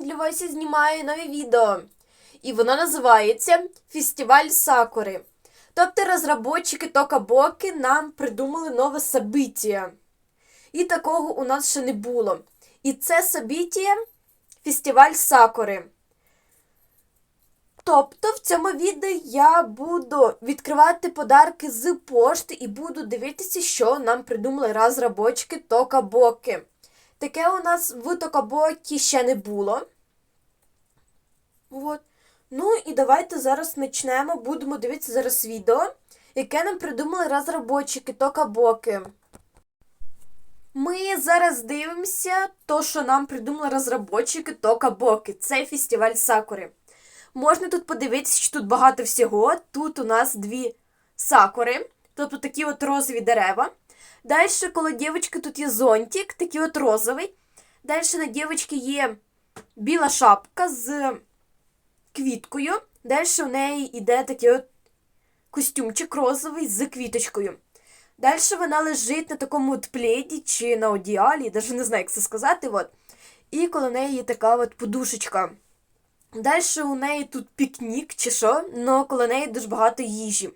для вас я знімаю нове відео. І воно називається Фестиваль Сакури. Тобто розробники Токабоки нам придумали нове событие. І такого у нас ще не було. І це событие Фестиваль Сакури. Тобто в цьому відео я буду відкривати подарки з пошти і буду дивитися, що нам придумали розробники Токабоки. Таке у нас в Токабокі ще не було. От. Ну і давайте зараз почнемо. Будемо дивитися зараз відео, яке нам придумали розробники Токабоки. Ми зараз дивимося то, що нам придумали розробники Токабоки. Це фестиваль Сакури. Можна тут подивитися, що тут багато всього. Тут у нас дві сакури, тобто такі от розові дерева. Далі, коло дівчинки, тут є зонтик, такий от розовий. Далі на дівчинки є біла шапка з квіткою. Далі в неї йде такий от костюмчик розовий з квіточкою. Далі вона лежить на такому от пледі чи на одіалі, навіть не знаю, як це сказати. От. І коло неї є така от подушечка. Далі у неї тут пікнік чи що, але коло неї дуже багато їжі.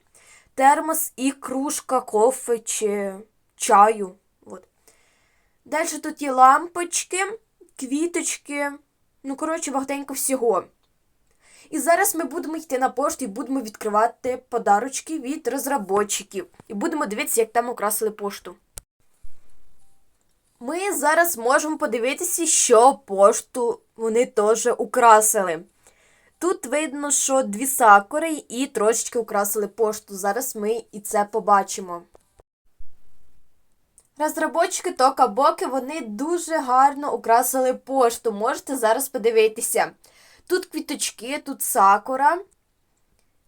Термос і кружка кофе чи чаю. От. Далі тут є лампочки, квіточки, ну, коротше, багатенько всього. І зараз ми будемо йти на пошту і будемо відкривати подарочки від розробників. І будемо дивитися, як там украсили пошту. Ми зараз можемо подивитися, що пошту вони теж украсили. Тут видно, що дві сакури і трошечки украсили пошту. Зараз ми і це побачимо. Розробочки Токабоки вони дуже гарно украсили пошту. Можете зараз подивитися. Тут квіточки, тут сакура.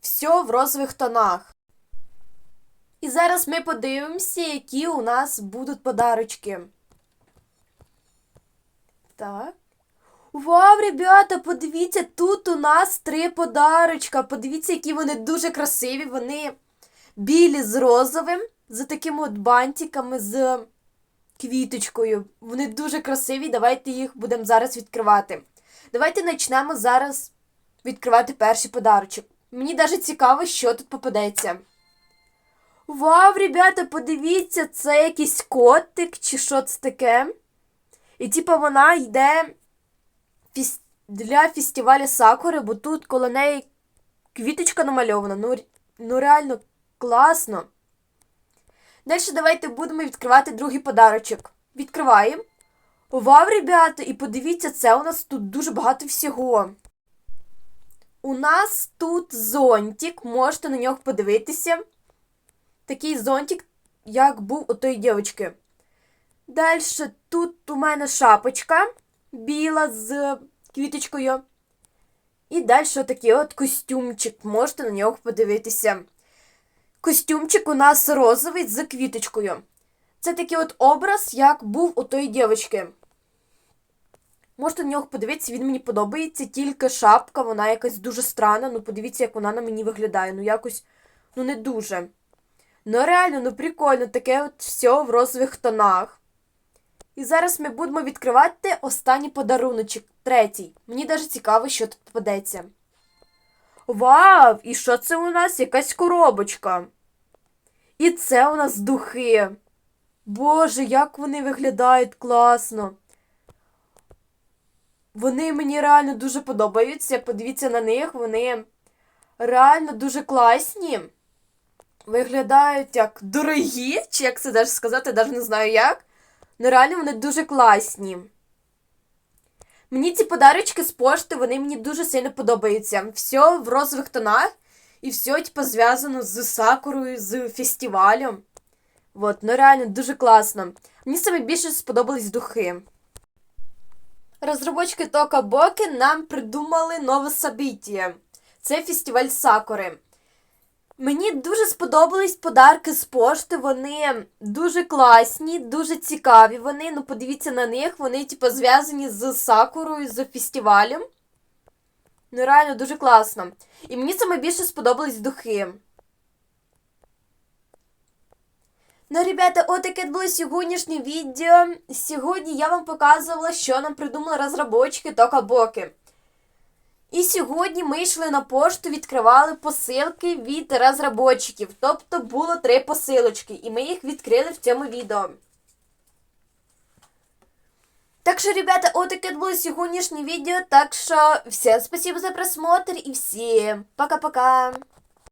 Все в розових тонах. І зараз ми подивимося, які у нас будуть подарочки. Так. Вау, ребята, подивіться, тут у нас три подарочка. Подивіться, які вони дуже красиві. Вони білі з розовим, з такими от бантиками, з квіточкою. Вони дуже красиві. Давайте їх будемо зараз відкривати. Давайте почнемо зараз відкривати перший подарочок. Мені навіть цікаво, що тут попадеться. Вау, ребята, подивіться, це якийсь котик чи що це таке. І типу вона йде для фестивалю Сакури, бо тут коло неї квіточка намальована. Ну, ну реально класно. Далі давайте будемо відкривати другий подарочок. Відкриваємо. Вау, ребята, і подивіться, це у нас тут дуже багато всього. У нас тут зонтик, можете на нього подивитися. Такий зонтик, як був у тої дівчинки. Далі тут у мене шапочка біла з квіточкою. І далі такий от костюмчик. Можете на нього подивитися. Костюмчик у нас розовий з квіточкою. Це такий от образ, як був у тої дівчинки. Можете на нього подивитися, він мені подобається, тільки шапка, вона якась дуже странна. Ну, подивіться, як вона на мені виглядає. Ну, якось, ну, не дуже. Ну, реально, ну прикольно, таке от все в розових тонах. І зараз ми будемо відкривати останній подаруночок, третій. Мені навіть цікаво, що тут попадеться. Вау! І що це у нас? Якась коробочка. І це у нас духи. Боже, як вони виглядають класно. Вони мені реально дуже подобаються. Подивіться на них, вони реально дуже класні. Виглядають як дорогі, чи як це навіть сказати, навіть не знаю як. Ну, реально вони дуже класні. Мені ці подарочки з пошти, вони мені дуже сильно подобаються. Все в розових тонах. І все, типу, зв'язано з сакурою, з фестивалем. От, ну реально дуже класно. Мені саме більше сподобались духи. Розробочки Тока Боки нам придумали нове событие. Це фестиваль Сакури. Мені дуже сподобались подарки з пошти. Вони дуже класні, дуже цікаві. Вони, ну подивіться на них, вони, типу, зв'язані з Сакурою, з фестивалем. Ну, реально дуже класно. І мені саме більше сподобались духи. Ну, ребята, от таке було сьогоднішнє відео. Сьогодні я вам показувала, що нам придумали розробочки Токабоки. І сьогодні ми йшли на пошту, відкривали посилки від розработчиків. Тобто було три посилочки, і ми їх відкрили в цьому відео. Так що, ребята, от таке було сьогоднішнє відео. Так що всім спасибо за просмотр і всім пока-пока.